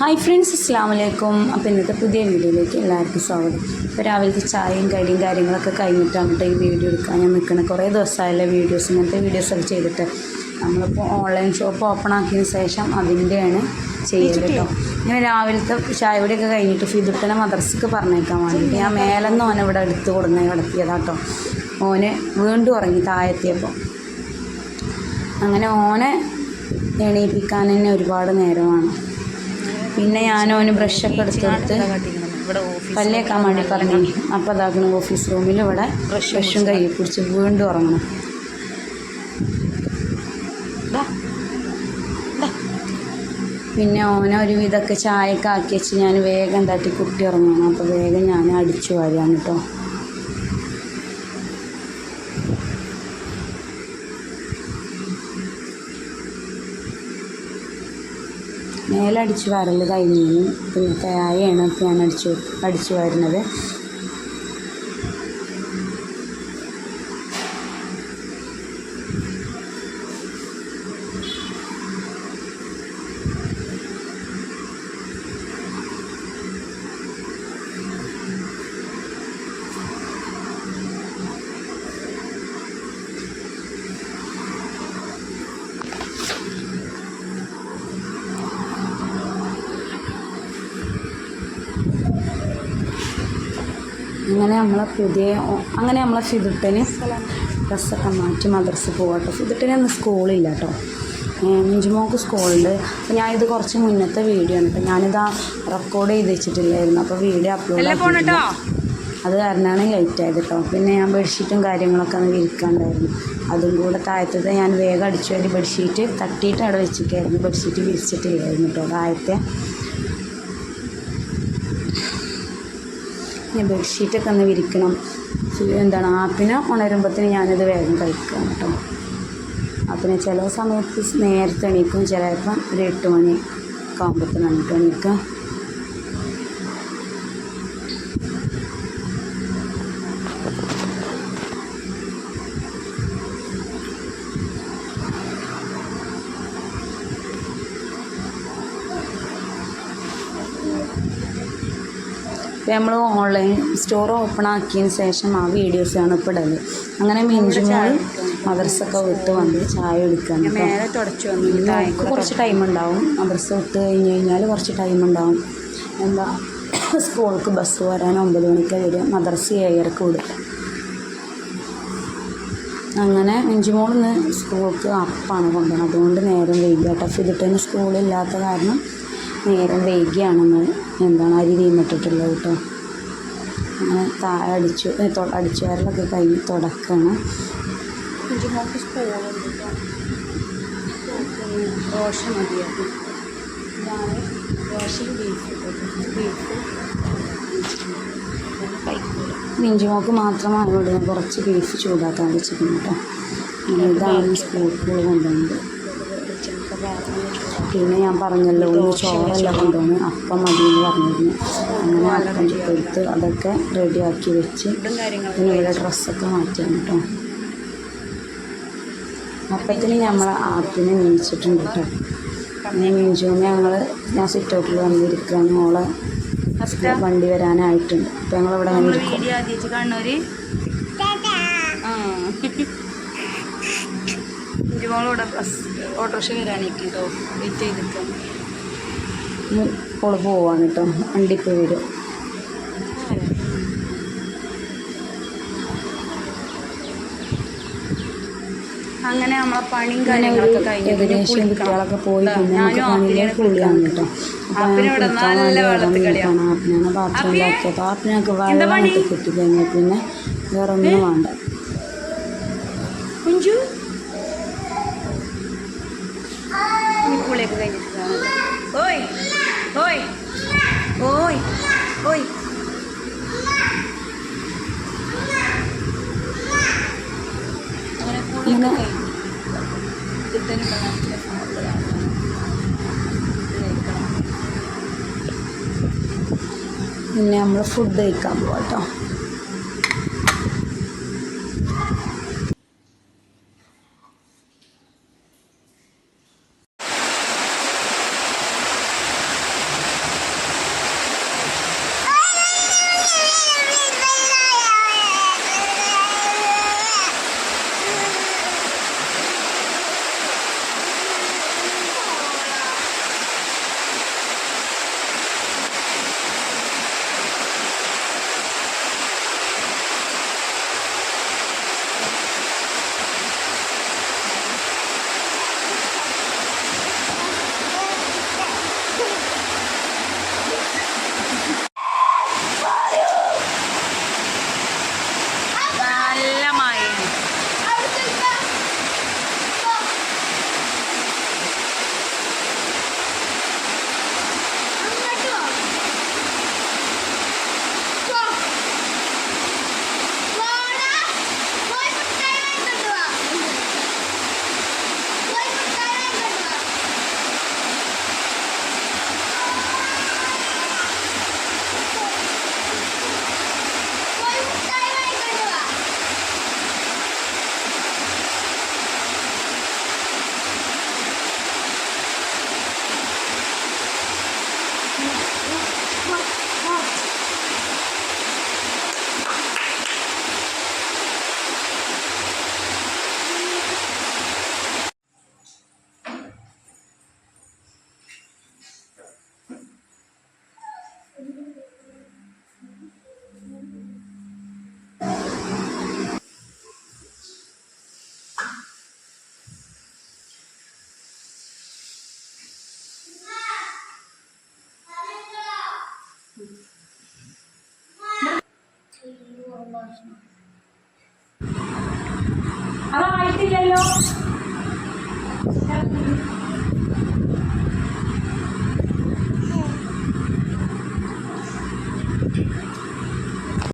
Hi friends അസ്സാം വലൈക്കും അപ്പോൾ ഇന്നത്തെ പുതിയ വീഡിയോയിലേക്ക് എല്ലാവർക്കും സ്വാഗതം. ഇപ്പോൾ രാവിലത്തെ ചായയും കടിയും കാര്യങ്ങളൊക്കെ കഴിഞ്ഞിട്ടാണ് കേട്ടോ ഈ വീഡിയോ എടുക്കാൻ ഞാൻ നിൽക്കുന്നത് കുറേ ദിവസമായല്ലേ വീഡിയോസ് ഇങ്ങനത്തെ വീഡിയോസൊക്കെ ചെയ്തിട്ട്. നമ്മളിപ്പോൾ ഓൺലൈൻ ഷോപ്പ് ഓപ്പൺ ആക്കിയതിന് ശേഷം അതിന്റെയാണ് ചെയ്യൽ കേട്ടോ ഇങ്ങനെ രാവിലത്തെ ചായ കുടിയൊക്കെ കഴിഞ്ഞിട്ട് ഫിദുട്ടനെ മദർസ്ക്ക് പറഞ്ഞേക്കാൻ വേണ്ടിയിട്ട് ഞാൻ മേലെന്ന് ഓനെ ഇവിടെ എടുത്ത് കൊടുന്നേ കിടത്തിയതാട്ടോ ഓന് വീണ്ടും ഉറങ്ങി താഴെത്തിയപ്പോൾ അങ്ങനെ ഓനെ എണീപ്പിക്കാൻ തന്നെ ഒരുപാട് നേരമാണ്. പിന്നെ അവന് ബ്രഷൊക്കെ എടുത്തെടുത്ത് പല്ലേക്കാൻ വേണ്ടി പറഞ്ഞു അപ്പോൾ അതാക്കണം ഓഫീസ് റൂമിൽ ഇവിടെ ബ്രഷും കൈ പിടിച്ച് വീണ്ടും ഉറങ്ങണം. പിന്നെ ഓനെ ഒരു വിധമൊക്കെ ചായയൊക്കെ ആക്കി വെച്ച് ഞാൻ വേഗം തട്ടി കുട്ടി ഉറങ്ങണം. അപ്പോൾ വേഗം ഞാൻ അടിച്ചു വാരാണ് കേട്ടോ മേലടിച്ച് വരൽ കഴിഞ്ഞു പിന്നെ ചായയാണ് ഇപ്പോൾ അടിച്ചു അടിച്ചു വരുന്നത് അങ്ങനെ നമ്മളെ പുതിയ അങ്ങനെ നമ്മളെ ഫിദുട്ടന് ഡ്രസ്സൊക്കെ മാറ്റി മദർസ് പോകട്ടോ ഫിദുട്ടന് അന്ന് സ്കൂളില്ല കേട്ടോ മിഞ്ചുമോക്ക് സ്കൂളുണ്ട്. അപ്പോൾ ഞാനിത് ഇത് കുറച്ച് മുന്നത്തെ വീഡിയോ ആണ് കേട്ടോ ഞാനിത് റെക്കോർഡ് ചെയ്ത് വെച്ചിട്ടില്ലായിരുന്നു. അപ്പോൾ വീഡിയോ അപ്ലോഡ് അത് കാരണമാണ് ലേറ്റ് ആയത് കേട്ടോ പിന്നെ ഞാൻ ബെഡ്ഷീറ്റും കാര്യങ്ങളൊക്കെ ഒന്ന് വിരിക്കാണ്ടായിരുന്നു. അതും കൂടെ താഴത്തത് ഞാൻ വേഗം അടിച്ചു വേണ്ടി ബെഡ്ഷീറ്റ് തട്ടിയിട്ട് അവിടെ വെച്ചിട്ടായിരുന്നു. ബെഡ്ഷീറ്റ് വിരിച്ചിട്ടില്ലായിരുന്നു കേട്ടോ താഴത്തെ ഞാൻ ബെഡ്ഷീറ്റൊക്കെ ഒന്ന് വിരിക്കണം. എന്താണ് ആപ്പിനെ ഉണരുമ്പോഴത്തേന് ഞാനിത് വേഗം കഴിക്കാം കേട്ടോ ആപ്പിനെ ചില സമയത്ത് നേരത്തെ എണീക്കും ചിലപ്പം ഒരു എട്ട് മണി ഒക്കെ ആകുമ്പോഴത്തേനാണ് കേട്ടോ എണീക്കുക ഇപ്പോൾ നമ്മൾ ഓൺലൈൻ സ്റ്റോർ ഓപ്പൺ ആക്കിയതിന് ശേഷം ആ വീഡിയോസാണ് ഇപ്പോൾ ഇടൽ. അങ്ങനെ മിഞ്ചുമോൾ മദർസൊക്കെ വിട്ട് വന്ന് ചായ വന്നു നമുക്ക് കുറച്ച് ടൈം ഉണ്ടാവും. മദർസ വിട്ട് കഴിഞ്ഞ് കഴിഞ്ഞാൽ കുറച്ച് ടൈം ഉണ്ടാവും. എന്താ സ്കൂൾക്ക് ബസ് വരാൻ ഒമ്പത് മണിക്ക് വരിക. മദർസ ഏഴരക്ക് വിടും. അങ്ങനെ മിഞ്ചുമോളിന്ന് സ്കൂൾക്ക് അപ്പാണ് കൊണ്ടുപോകുന്നത് അതുകൊണ്ട് നേരം വൈകി കേട്ടോ. ചെയ്തിട്ട് സ്കൂളില്ലാത്ത കാരണം നേരം വൈകിയാണെന്ന് എന്താണ് അരി തീമിട്ടിട്ടുള്ളത് കേട്ടോ. അങ്ങനെ താഴെ അടിച്ചു അടിച്ചു വരലൊക്കെ കഴിഞ്ഞ് തുടക്കണം. ദോശ മതിയായിരുന്നു. ഇതാണ് ദോശയും ബീഫ്. ബീഫ് കഴിക്കൂല മിഞ്ചുമോക്ക് മാത്രമാണ് ഇവിടെ കുറച്ച് ബീഫ് ചൂടാക്കാൻ വെച്ചിട്ടുണ്ട് കേട്ടോ. ഇതാണ് സ്കൂളിൽ കൊണ്ടുപോകുന്നത് പിന്നെ ഞാൻ പറഞ്ഞല്ലോ ഒന്ന് ചോറല്ല കൊണ്ടുവന്ന് അപ്പം മതി എന്ന് പറഞ്ഞിരുന്നു. അങ്ങനെ അപ്പം കൊടുത്ത് അതൊക്കെ റെഡിയാക്കി വെച്ച് നീല കാര്യങ്ങളും പിന്നെ ഇവിടെ ഡ്രസ്സൊക്കെ മാറ്റിയാണ് കേട്ടോ അപ്പത്തിന് നമ്മൾ ആപ്പിനെ നീച്ചിട്ടുണ്ട് കേട്ടോ ഇനി മിഞ്ചുമ്മ ഞങ്ങൾ ഞാൻ സിറ്റ് ഔട്ടിൽ വന്നിരിക്കുകയാണ്. മോളെ വണ്ടി വരാനായിട്ടുണ്ട്. അപ്പം ഞങ്ങളിവിടെ അങ്ങനെ ആ കുഞ്ചുമോളോടെ ബസ് ഓട്ടോറിക്ഷ വരാനേക്ക് കേട്ടോ വെയിറ്റ് ചെയ്തിരിക്കാം ഇപ്പോൾ പോവാണ് കേട്ടോ വണ്ടി ഇപ്പോൾ വരും. അങ്ങനെ നമ്മളെ പണിയും കാര്യങ്ങളൊക്കെ ഏകദേശം കുട്ടികളൊക്കെ പോയി പിന്നെ കുളിയാണ് കേട്ടോ അപ്പോൾ ആപ്പിനെ ഞാൻ ഇവിടെ കുളിക്കാൻ നല്ല വെള്ളത്തിൽ കളിയാണ്. ആപ്പിനാണ് പാത്രം? ഉണ്ടാക്കിയത് ആപ്പിനൊക്കെ വെള്ളം? വെള്ളമൊക്കെ കിട്ടി കഴിഞ്ഞാൽ പിന്നെ വേറെ ഒന്നും വേണ്ട. കുഞ്ചു? ഇനി കുളിയൊക്കെ കഴിഞ്ഞിട്ട് കാണാം. ഓയ് ഓയ് ഓയ് ഓയ് അങ്ങനെ കുളിയൊക്കെ ഇങ്ങനെ- കഴിഞ്ഞു ഇതിന് നല്ല ഫോണിലാണ്. കഴിക്കണം. പിന്നെ നമ്മൾ പറഞ്ഞില്ലല്ലോ